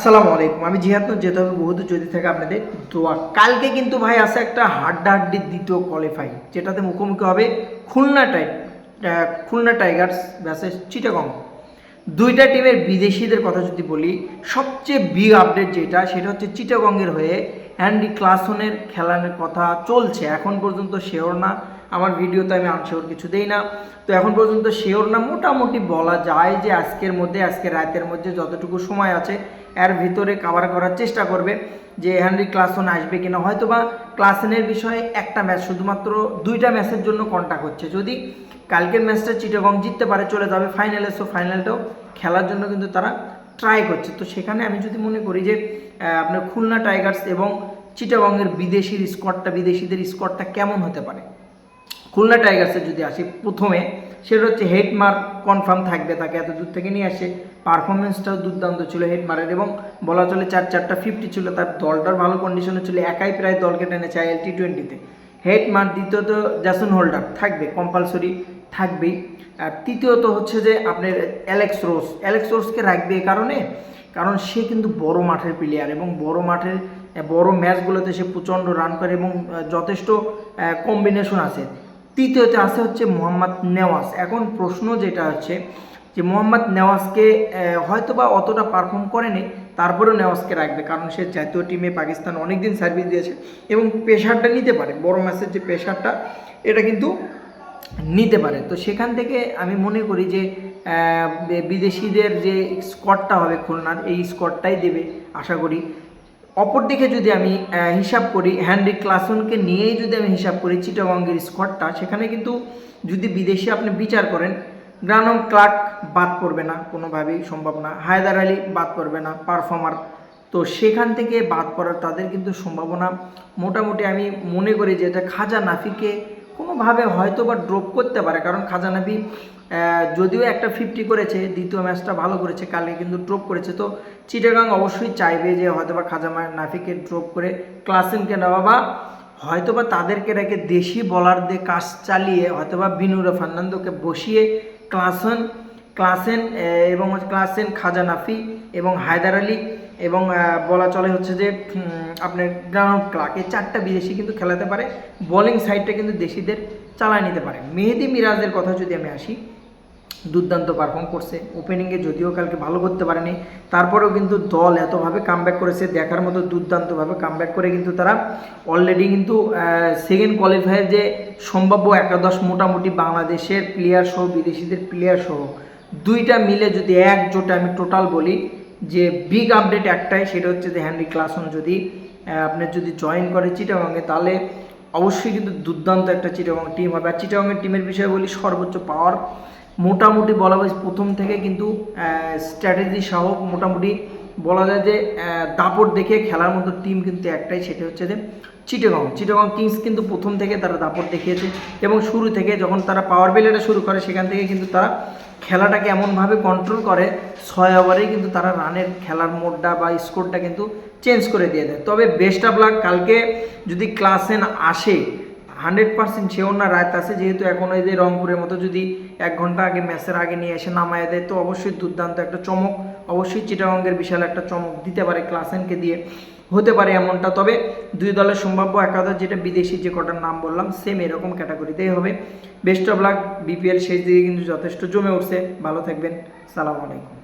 আসসালামু আলাইকুম। আমি জিহাদ যেতে হবে বহুদূর যদি থেকে আপনাদের দোয়া। কালকে কিন্তু ভাই আছে একটা হাড্ডাহাড্ডির দ্বিতীয় কোয়ালিফাই যেটাতে মুখোমুখি হবে খুলনা টাই খুলনা টাইগার্স ভ্যাসেস চিটাগং। দুইটা টিমের বিদেশিদের কথা যদি বলি, সবচেয়ে বিগ আপডেট যেটা, সেটা হচ্ছে চিটাগংয়ের হয়ে অ্যান্ডি ক্লাসনের খেলানোর কথা চলছে। এখন পর্যন্ত শেওর না। আমার ভিডিওতে আমি আনশেওর কিছু দেই না। তো এখন পর্যন্ত শিওর না। মোটামুটি বলা যায় যে আজকের মধ্যে, আজকে রাতের মধ্যে যতটুকু সময় আছে এর ভিতরে কাভার করার চেষ্টা করবে যে হেনরি ক্লাসন আসবে কিনা। হয়তো বা ক্লাসনের বিষয়ে একটা ম্যাচ শুধুমাত্র দুইটা ম্যাচের জন্য কন্ট্যাক্ট হচ্ছে। যদি কালকের ম্যাচটা চিটাগং জিততে পারে, চলে যাবে ফাইনালে সো ফাইনালটাও খেলার জন্য কিন্তু তারা ট্রাই করছে। তো সেখানে আমি যদি মনে করি যে আপনার খুলনা টাইগার্স এবং চিটাগংয়ের বিদেশির স্কোয়াডটা বিদেশিদের স্কোয়াডটা কেমন হতে পারে? খুলনা টাইগার্সে যদি আসি প্রথমে, সেটা হচ্ছে হেডমার্ক কনফার্ম থাকবে তাকে এত দূর থেকে নিয়ে আসে। পারফরমেন্সটাও দুর্দান্ত ছিল হেডমারের এবং বলা চলে চার চারটা ফিফটি ছিল। তার দলটার ভালো কন্ডিশনে ছিল। একাই প্রায় দলকে টেনেছে আইএল টি টোয়েন্টিতে হেডমার দ্বিতীয়ত জ্যাসন হোল্ডার থাকবে কম্পালসরি থাকবেই। আর তৃতীয়ত হচ্ছে যে আপনার অ্যালেক্স রোস অ্যালেক্স রোসকে রাখবে এই কারণে, কারণ সে কিন্তু বড় মাঠের প্লেয়ার এবং বড় মাঠের, বড় ম্যাচগুলোতে সে প্রচণ্ড রান করে এবং যথেষ্ট কম্বিনেশন আছে। তৃতীয়তে আছে হচ্ছে মোহাম্মদ নেওয়াজ। এখন প্রশ্ন যেটা হচ্ছে যে মোহাম্মদ নেওয়াজকে আহ, হয়তো বা অতটা পারফর্ম করেনি তারপরেও নেওয়াজকে রাখবে কারণ সে জাতীয় টিমে পাকিস্তান অনেকদিন সার্ভিস দিয়েছে এবং প্রেশারটা নিতে পারে বড় ম্যাচের যে প্রেশারটা এটা কিন্তু নিতে পারে। তো সেখান থেকে আমি মনে করি যে বিদেশিদের যে স্কোয়াডটা হবে খুলনার এই স্কোয়াডটাই দেবে আশা করি। অপরদিকে যদি আমি হিসাব করি হ্যানরি ক্লাসনকে নিয়েই যদি আমি হিসাব করি চিটাগঙ্গের স্কোয়াডটা সেখানে কিন্তু যদি বিদেশি আপনি বিচার করেন গ্রানম ক্লার্ক বাদ পড়বে না, কোনোভাবেই সম্ভব না। হায়দার আলী বাদ পড়বে না, পারফর্মার। তো সেখান থেকে বাদ পড়ার তাদের কিন্তু সম্ভাবনা মোটামুটি আমি মনে করি যে এটা খাজা নাফিকে কোনোভাবে হয়তো বা ড্রপ করতে পারে, কারণ খাজা নাফি যদিও একটা ফিফটি করেছে, দ্বিতীয় ম্যাচটা ভালো করেছে, কালকে কিন্তু ড্রপ করেছে। তো চিটাগাং অবশ্যই চাইবে যে হয়তো বা খাজা নাফিকে ড্রপ করে ক্লাসিনকে নেওয়া বা হয়তোবা তাদেরকে রেখে দেশি বলার দিয়ে কাজ চালিয়ে হয়তোবা বিনুরা ফার্নান্দোকে বসিয়ে ক্লাসন, ক্লাসেন এবং হচ্ছে ক্লাসেন খাজা নাফি এবং হায়দার আলী এবং বলা চলে হচ্ছে যে আপনার গ্রাউন্ড ক্লাক এই চারটা বিদেশি কিন্তু খেলাতে পারে। বোলিং সাইডটা কিন্তু দেশিদের চালায় নিতে পারে। মেহেদি মিরাজের কথা যদি আমি আসি দুর্দান্ত পারফর্ম করছে। ওপেনিংয়ে যদিও কালকে ভালো করতে পারেনি, তারপরেও কিন্তু দল এতভাবে কামব্যাক করেছে, দেখার মতো দুর্দান্তভাবে কামব্যাক করে কিন্তু তারা অলরেডি কিন্তু সেকেন্ড কোয়ালিফায়ার যে সম্ভাব্য একাদশ মোটামুটি বাংলাদেশের প্লেয়ার সহ, বিদেশিদের প্লেয়ার সহ, দুইটা মিলে যদি একজোটে আমি টোটাল বলি, যে বিগ আপডেট একটাই, সেটা হচ্ছে যে হ্যানরি ক্লাসন যদি আপনার যদি জয়েন করে চিটাগঙ্গে তাহলে অবশ্যই কিন্তু দুর্দান্ত একটা চিটাগং টিম হবে। আর চিটাগংয়ের টিমের বিষয়ে বলি, সর্বোচ্চ পাওয়ার মোটামুটি বলা হয় প্রথম থেকে কিন্তু স্ট্র্যাটেজি সহ মোটামুটি বলা যায় যে দাপট দেখে খেলার মতো টিম কিন্তু একটাই, সেটা হচ্ছে যে চিটাগং। চিটাগং কিংস কিন্তু প্রথম থেকে তারা দাপট দেখিয়েছে এবং শুরু থেকে যখন তারা পাওয়ার বেলেটা শুরু করে, সেখান থেকে কিন্তু তারা খেলাটাকে এমনভাবে কন্ট্রোল করে, ছয় ওভারেই কিন্তু তারা রানের খেলার মোডটা বা স্কোরটা কিন্তু চেঞ্জ করে দিয়ে দেয়। তবে বেস্ট অফ লাক কালকে যদি ক্লাসেন আসে হান্ড্রেড পার্সেন্ট সেও না রাত আছে, যেহেতু এখন ওই যে রংপুরের মতো যদি এক ঘণ্টা আগে ম্যাচের আগে নিয়ে এসে নামায় দেয়, তো অবশ্যই দুর্দান্ত একটা চমক, অবশ্যই চিটাগঙ্গের বিশাল একটা চমক দিতে পারে ক্লাসেনকে দিয়ে। হতে পারে এমনটা, তবে দুই দলের সম্ভাব্য একাদশ যেটা বিদেশি যে কটার নাম বললাম সেম এরকম ক্যাটাগরিতেই হবে। বেস্ট অফ লাক বিপিএল শেষ দিকে কিন্তু যথেষ্ট জমে উঠছে। ভালো থাকবেন, সালাম আলাইকুম।